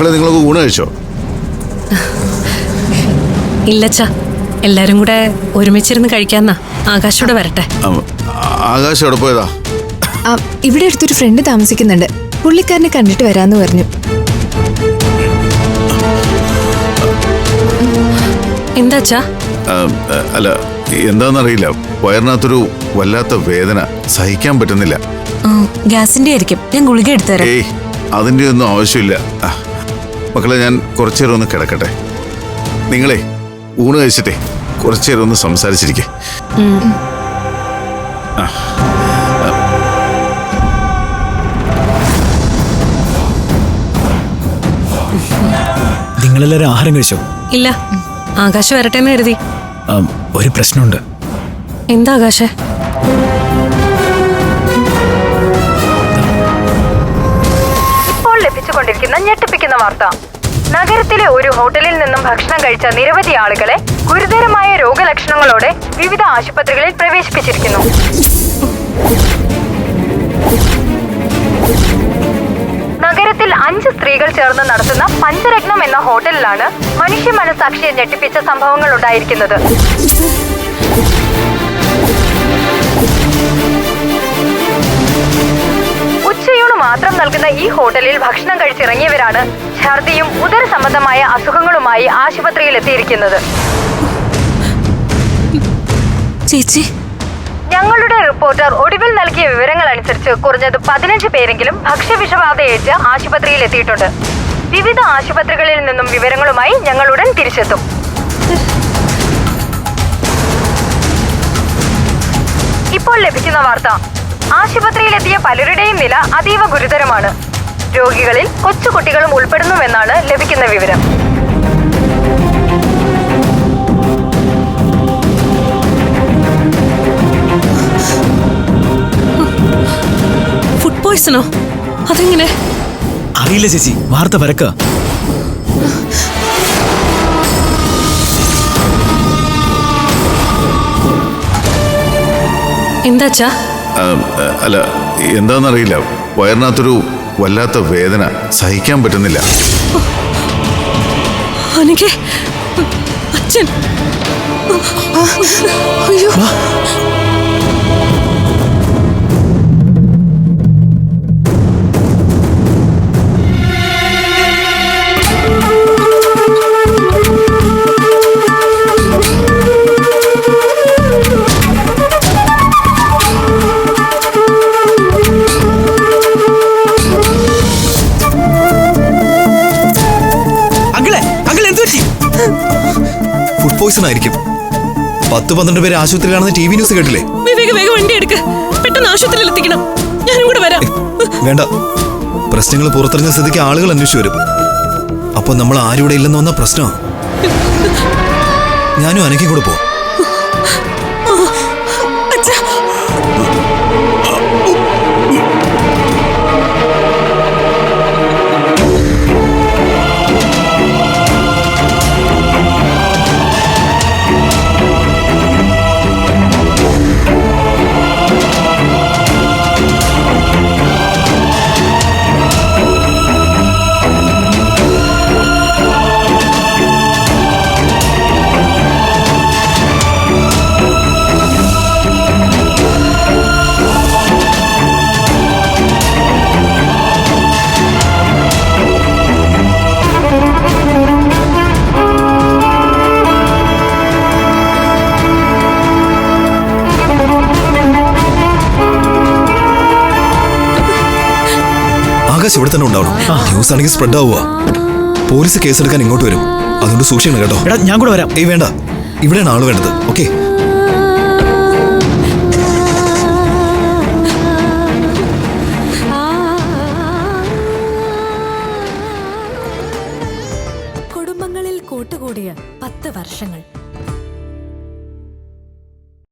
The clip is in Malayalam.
മക്കളെ നിങ്ങളൊക്കെ ഊണ് കഴിച്ചോ? ഇല്ലച്ചാ എല്ലാരും കൂടെ ഒരുമിച്ചിരുന്ന് കഴിക്കാന്നാ. ആകാശോടെ വരട്ടെ. ആകാശ എവിടെ പോയതാ? ഇവിടെ അടുത്തൊരു ഫ്രണ്ട് താമസിക്കുന്നുണ്ട്. പുള്ളിക്കാരനെ കണ്ടിട്ട് വരാന്ന് പറഞ്ഞു. എന്താച്ചാ? അല്ല എന്താണെന്നറിയില്ല വയറിനകത്തൊരു വല്ലാത്ത വേദന. സഹിക്കാൻ പറ്റുന്നില്ല. ഗ്യാസിന്റെ ആയിരിക്കും ഞാൻ ഗുളിക എടുത്തുതരാം ഏയ് അതിന്റെ ഒന്നും ആവശ്യമില്ല മക്കളെ ഞാൻ കുറച്ചു നേരം ഒന്ന് കിടക്കട്ടെ. നിങ്ങളെ ഊണ് കഴിച്ചിട്ടേ കുറച്ചു നേരം ഒന്ന് സംസാരിച്ചിരിക്കെ. നിങ്ങളെല്ലാരും ആഹാരം കഴിച്ചോ? ഇല്ല. ആകാശ് വരട്ടെ എന്ന് കരുതി. ഒരു പ്രശ്നമുണ്ട്. എന്താ ആകാശേ? ലഭിച്ചുകൊണ്ടിരിക്കുന്ന ഞെട്ടിപ്പിക്കുന്ന വാർത്ത. നഗരത്തിലെ ഒരു ഹോട്ടലിൽ നിന്നും ഭക്ഷണം കഴിച്ച നിരവധി ആളുകളെ ഗുരുതരമായ രോഗലക്ഷണങ്ങളോടെ വിവിധ ആശുപത്രികളിൽ പ്രവേശിപ്പിച്ചിരിക്കുന്നു. നഗരത്തിൽ അഞ്ച് സ്ത്രീകൾ ചേർന്ന് നടത്തുന്ന പഞ്ചരത്നം എന്ന ഹോട്ടലിലാണ് മനുഷ്യ മനസാക്ഷിയെ ഞെട്ടിപ്പിച്ച സംഭവങ്ങൾ ഉണ്ടായിരിക്കുന്നത്. മാത്രം നൽകുന്ന ഈ ഹോട്ടലിൽ ഭക്ഷണം കഴിച്ചിറങ്ങിയവരാണ് ഛർദിയും ഉദര സംബന്ധമായ അസുഖങ്ങളുമായി ആശുപത്രിയിൽ എത്തിയിരിക്കുന്നത്. ചേച്ചി. ഞങ്ങളുടെ റിപ്പോർട്ടർ ഒടുവിൽ നൽകിയ വിവരങ്ങൾ അനുസരിച്ച് കുറഞ്ഞത് പതിനഞ്ച് പേരെങ്കിലും ഭക്ഷ്യവിഷബാധയേറ്റ് ആശുപത്രിയിൽ എത്തിയിട്ടുണ്ട്. വിവിധ ആശുപത്രികളിൽ നിന്നും വിവരങ്ങളുമായി ഞങ്ങൾ ഉടൻ തിരിച്ചെത്തും. ഇപ്പോൾ ലഭിക്കുന്ന വാർത്ത. ആശുപത്രിയിലെത്തിയ പലരുടെയും നില അതീവ ഗുരുതരമാണ്. രോഗികളിൽ കൊച്ചുകുട്ടികളും ഉൾപ്പെടുന്നുവെന്നാണ് ലഭിക്കുന്ന വിവരം. ഫുഡ് പോയ്സണോ അതെങ്ങനെ? അറിയില്ല ചേച്ചി. വാർത്ത പരക്ക. എന്താച്ചാ അല്ല എന്താണെന്നറിയില്ല. വയറിനകത്തൊരു വല്ലാത്ത വേദന. സഹിക്കാൻ പറ്റുന്നില്ല. അച്ഛൻ. അയ്യോ. ഫുഡ് പോയ്സൺ ആയിരിക്കും. പത്ത് പന്ത്രണ്ട് പേര് ആശുപത്രിയിലാണെന്ന് ടി വി ന്യൂസ് കേട്ടില്ലേ? വിവേക് വേഗം വണ്ടി എടുക്ക്. പെട്ടെന്ന് ആശുപത്രിയിൽ എത്തിക്കണം. ഞാനും കൂടെ വരാം. വേണ്ട. പ്രശ്നങ്ങൾ പുറത്തെറിഞ്ഞ സ്ഥിതിക്ക് ആളുകൾ അന്വേഷിച്ചു വരും. അപ്പൊ നമ്മൾ ആരും ഇവിടെ ഇല്ലെന്ന് വന്ന പ്രശ്നമാണ് ഞാനും അനക്കി കൂടെ പോ പ്രദേശം ഇവിടെ തന്നെ ഉണ്ടാവണം. ന്യൂസ് ആണെങ്കിൽ സ്പ്രെഡ് ആവുക. പോലീസ് കേസ് എടുക്കാൻ ഇങ്ങോട്ട് വരും. അതുകൊണ്ട് സൂക്ഷിക്കണം കേട്ടോ. എടാ ഞാൻ കൂടെ വരാം. ഏയ് വേണ്ട. ഇവിടെയാണ് ആൾ വേണ്ടത്. ഓക്കെ കുടുംബങ്ങളിൽ കൂട്ടുകൂടിയ പത്ത് വർഷങ്ങൾ.